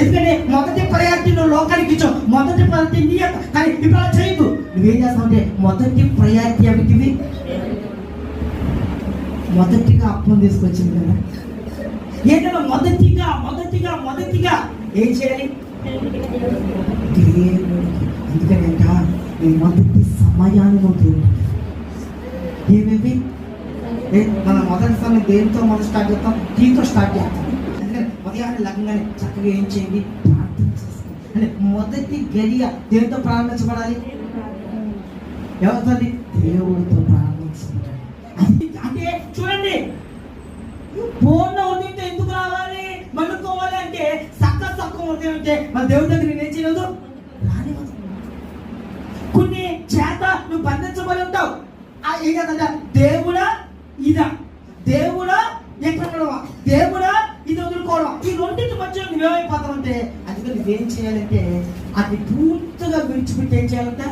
ఎందుకంటే మొదటి ప్రయారిటీ నువ్వు లోకానికి ఇచ్చావు. మొదటి ప్రయారిటీ నీ యొక్క. కానీ ఇప్పుడు అలా చేయదు నువ్వేం చేస్తావు అంటే మొదటి ప్రయారిటీ అవిటివి మొదటిగా అప్పం తీసుకొచ్చింది కదా. ఏంటంటే మొదటిగా మొదటిగా మొదటిగా ఏం చేయాలి? దేవుడికి అందుకని నీ మొదటి సమయాన్ని నువ్వు దేవుడికి ఏమేమి మన మొదటి సమయం దేనితో మొదటి స్టార్ట్ చేస్తాం? దీంతో స్టార్ట్ చేస్తాం. ఉదయాన్నే లగ్నంగానే చక్కగా ఏం చేయండి ప్రార్థన చేసుకోండి అంటే మొదటి గడియ దేనితో ప్రారంభించబడాలి? ఎవరితో దేవుడితో ప్రారంభించబడాలి. అంటే చూడండి పూర్ణ ఉదయంతో ఎందుకు రావాలి? మనుకోవాలి అంటే సక్క సక్క ఉదయం అంటే మన దేవుడి దగ్గర నేనేం చేయలేదు? కొన్ని చేత నువ్వు బంధించబడి ఉంటావు. ఆ ఏం చేద్దా దేవుడా ఇదా? దేవుడా ఎక్కడ ఉండవా దేవుడా ఇది వదులుకోవడం ఈ మధ్య నువ్వేమైపోతావు అంటే అందుకని ఏం చేయాలంటే అది పూర్తిగా విడిచిపెట్టి ఏం చేయాలంటే?